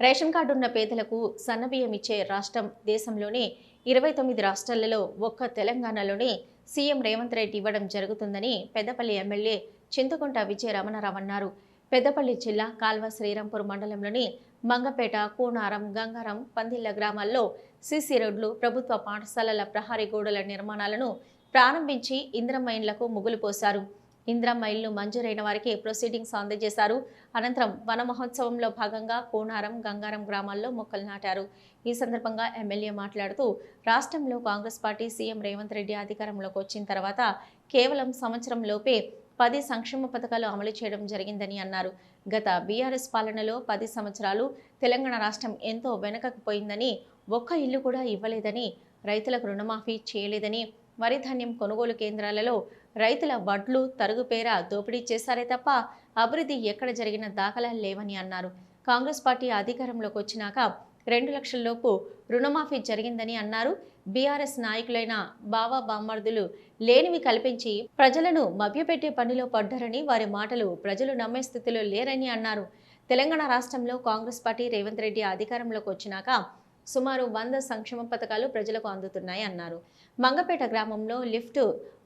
Ration card ఉన్న పేదలకు సన్నబియ్యం ఇచ్చే రాష్ట్రం దేశంలోనే ఇరవై తొమ్మిది రాష్ట్రాలలో ఒక్క తెలంగాణలోనే సీఎం రేవంత్ రెడ్డి ఇవ్వడం జరుగుతుందని పెద్దపల్లి ఎమ్మెల్యే చింతకుంట విజయ రమణారావు అన్నారు. పెద్దపల్లి జిల్లా కాల్వ శ్రీరాంపూర్ మండలంలోని మంగపేట కూనారం గంగారం పందిళ్ళ గ్రామాల్లో సీసీ రోడ్లు ప్రభుత్వ పాఠశాలల ప్రహారీ గోడల నిర్మాణాలను ప్రారంభించి ఇంద్రమైన్లకు ముగులు పోశారు. ఇంద్రమ్మ ఇల్లు మంజూరైన వారికి ప్రొసీడింగ్స్ అందజేశారు. అనంతరం వన మహోత్సవంలో భాగంగా కోనారం గంగారం గ్రామాల్లో మొక్కలు నాటారు. ఈ సందర్భంగా ఎమ్మెల్యే మాట్లాడుతూ రాష్ట్రంలో కాంగ్రెస్ పార్టీ సీఎం రేవంత్ రెడ్డి అధికారంలోకి వచ్చిన తర్వాత కేవలం సంవత్సరం లోపే పది సంక్షేమ పథకాలు అమలు చేయడం జరిగిందని అన్నారు. గత బీఆర్ఎస్ పాలనలో పది సంవత్సరాలు తెలంగాణ రాష్ట్రం ఎంతో వెనకకు పోయిందని ఒక్క ఇల్లు కూడా ఇవ్వలేదని రైతులకు రుణమాఫీ చేయలేదని వరి ధాన్యం కొనుగోలు కేంద్రాలలో రైతుల వడ్లు తరుగు పేర దోపిడీ చేశారే తప్ప అభివృద్ధి ఎక్కడ జరిగిన దాఖలాలు లేవని అన్నారు. కాంగ్రెస్ పార్టీ అధికారంలోకి వచ్చినాక రెండు లక్షల లోపు రుణమాఫీ జరిగిందని అన్నారు. బీఆర్ఎస్ నాయకులైన బావా బామ్మర్దులు లేనివి కల్పించి ప్రజలను మభ్యపెట్టే పనిలో పడ్డారని వారి మాటలు ప్రజలు నమ్మే స్థితిలో లేరని అన్నారు. తెలంగాణ రాష్ట్రంలో కాంగ్రెస్ పార్టీ రేవంత్ రెడ్డి అధికారంలోకి వచ్చినాక సుమారు వంద సంక్షేమ పథకాలు ప్రజలకు అందుతున్నాయి అన్నారు. మంగపేట గ్రామంలో లిఫ్ట్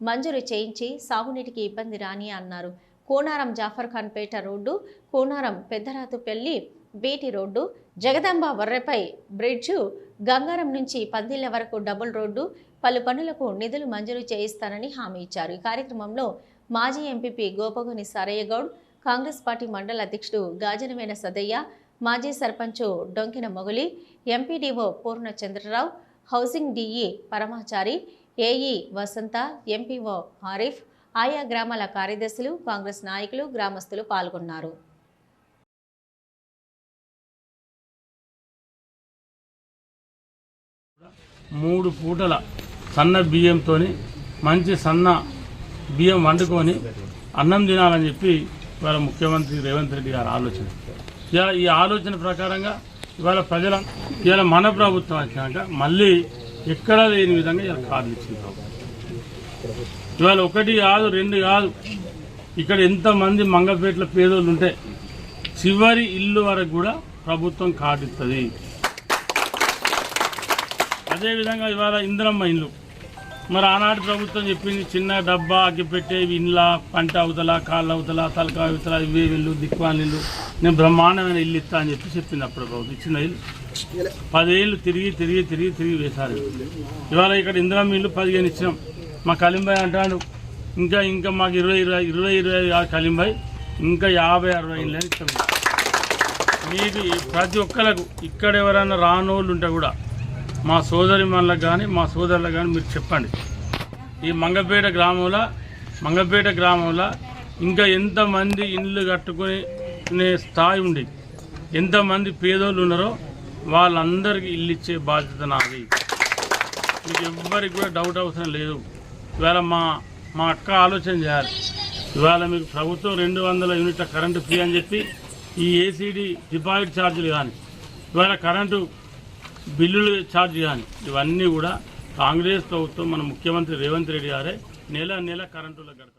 మంజూరు చేయించి సాగునీటికి ఇబ్బంది రాని అన్నారు. Konaram Jafar Khan Peta road Konaram Peddarathupalli BT road Jagadamba వర్రెపై bridge Gangaram నుంచి పందిళ్ళ వరకు డబుల్ రోడ్డు పలు పనులకు నిధులు మంజూరు చేయిస్తానని హామీ ఇచ్చారు. ఈ కార్యక్రమంలో మాజీ ఎంపీపీ గోపగుని సారయ్యగౌడ్ కాంగ్రెస్ పార్టీ మండల అధ్యక్షుడు గాజనవేన సదయ్య మాజీ sarpanch Donkina Moguli MPDO Purnachandra Rao housing DE Paramachari AE Vasantha MPO Arif ఆయా గ్రామాల కార్యదర్శులు కాంగ్రెస్ నాయకులు గ్రామస్తులు పాల్గొన్నారు. మూడు పూటల సన్న బియ్యంతో మంచి సన్న బియ్యం వండుకొని అన్నం తినాలని చెప్పి ఇవాళ ముఖ్యమంత్రి రేవంత్ రెడ్డి గారు ఆలోచన. ఈ ఆలోచన ప్రకారంగా ఇవాళ ప్రజల ఇవాళ మన ప్రభుత్వం వచ్చినాక మళ్ళీ ఎక్కడా లేని విధంగా ఇలా కార్లు ఇచ్చింది ప్రభుత్వం. ఇవాళ ఒకటి కాదు రెండు కాదు. ఇక్కడ ఎంతమంది మంగపేటల పేదోళ్ళు ఉంటే చివరి ఇల్లు వరకు కూడా ప్రభుత్వం కార్డు ఇస్తుంది. అదేవిధంగా ఇవాళ ఇందిరమ్మ ఇల్లు. మరి ఆనాడు ప్రభుత్వం చెప్పింది చిన్న డబ్బా అగ్గి పెట్టేవి ఇండ్ల పంట అవుతలా కాళ్ళ అవుతల తలకాయ అవుతలా ఇవే ఇల్లు దిక్వాన్ నేను బ్రహ్మాండమైన ఇల్లు ఇస్తా అని చెప్పి చెప్పింది అప్పుడు ప్రభుత్వం. ఇచ్చిన ఇల్లు. పదేళ్ళు తిరిగి తిరిగి తిరిగి తిరిగి వేశారు. ఇవాళ ఇక్కడ ఇందిరా ఇల్లు పదిహేను ఇచ్చినాం. మా కలింబాయ్ అంటాడు ఇంకా ఇంకా మాకు ఇరవై ఇరవై ఇరవై ఇరవై ఆరు కలింబాయ్ ఇంకా యాభై అరవై ఇల్లు అని ఇస్తాం మీకు ప్రతి ఒక్కరికి ఇక్కడ ఎవరైనా రానోళ్ళు ఉంటే కూడా మా సోదరి మనలకు కానీ మా సోదరులకు కానీ మీరు చెప్పండి. ఈ మంగపేట గ్రామంలో మంగపేట గ్రామంలో ఇంకా ఎంతమంది ఇండ్లు కట్టుకునే స్థాయి ఉండి ఎంతమంది పేదోళ్ళు ఉన్నారో వాళ్ళందరికీ ఇల్లు ఇచ్చే బాధ్యత నాది. మీకు ఎవ్వరికి కూడా డౌట్ అవసరం లేదు. ఇవాళ మా మా అక్క ఆలోచన చేయాలి. ఇవాళ మీకు ప్రభుత్వం రెండు వందల యూనిట్ల కరెంటు ఫ్రీ అని చెప్పి ఈ ఏసీడీ డిపాజిట్ ఛార్జీలు కానీ ఇవాళ కరెంటు బిల్లులు ఛార్జ్ కానీ ఇవన్నీ కూడా కాంగ్రెస్ ప్రభుత్వం మన ముఖ్యమంత్రి రేవంత్ రెడ్డి గారే నెల నెల కరెంటులో కడతారు.